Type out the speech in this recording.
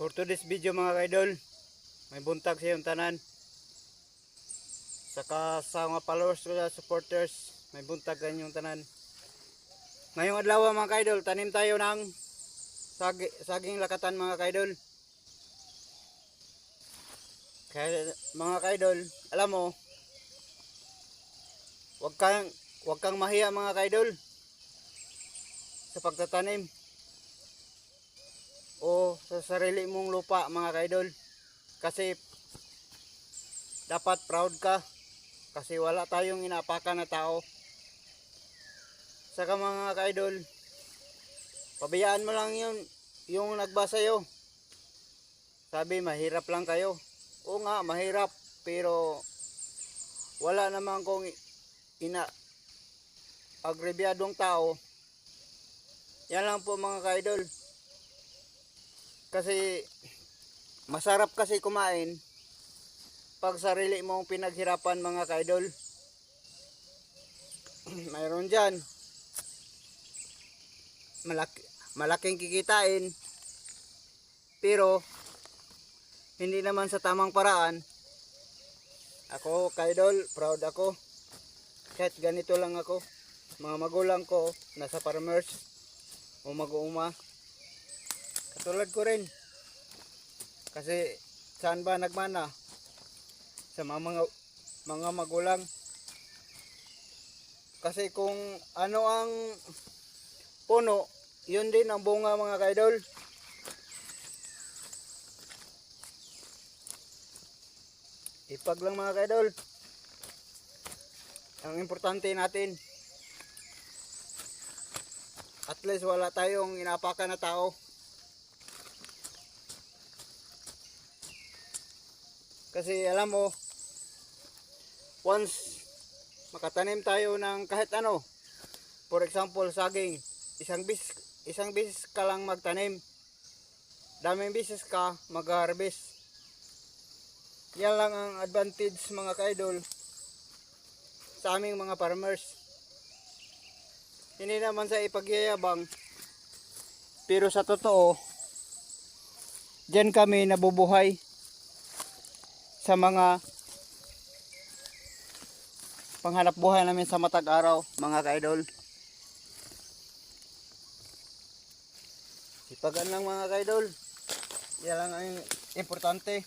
For today's video mga kaidol, may buntag sa iyong tanan. Saka sa mga followers ko supporters, may buntag sa inyong tanan. Ngayong adlaw mga kaidol, tanim tayo ng sagi, saging lakatan mga kaidol. Kaya mga kaidol, alam mo, wag kang, wag kang mahiya mga kaidol sa pagtatanim o sa sarili mong lupa mga kaidol. Kasi dapat proud ka. Kasi wala tayong inapakan na tao. Saka mga kaidol pabayaan mo lang yun yung nagbasa sa'yo. Sabi mahirap lang kayo. O nga mahirap pero wala naman kong ina agrebyadong tao. Yan lang po mga kaidol kasi masarap kasi kumain pag sarili mong pinaghirapan mga kaidol. Mayroon dyan. Malaki, malaking kikitain. Pero hindi naman sa tamang paraan. Ako kaidol, proud ako. Kahit ganito lang ako. Mga magulang ko nasa farmers o mag-uuma. Katulad ko rin. Kasi saan ba nagmana? Sa mga mga, mga magulang. Kasi kung ano ang puno, yun din ang bunga mga kaidol. Ipag lang mga kaidol. Ang importante natin, at least wala tayong inapakan na tao. Kasi alam mo, once makatanim tayo ng kahit ano, for example, saging, isang bis isang bis ka lang magtanim. Daming bisis ka mag-harvest. Yan lang ang advantage mga kaidol sa aming mga farmers. Hindi naman sa ipagyayabang, pero sa totoo, diyan kami nabubuhay sa mga panghanap buhay namin sa matag araw mga kaidol. Sipagan lang mga kaidol. Yan lang ang importante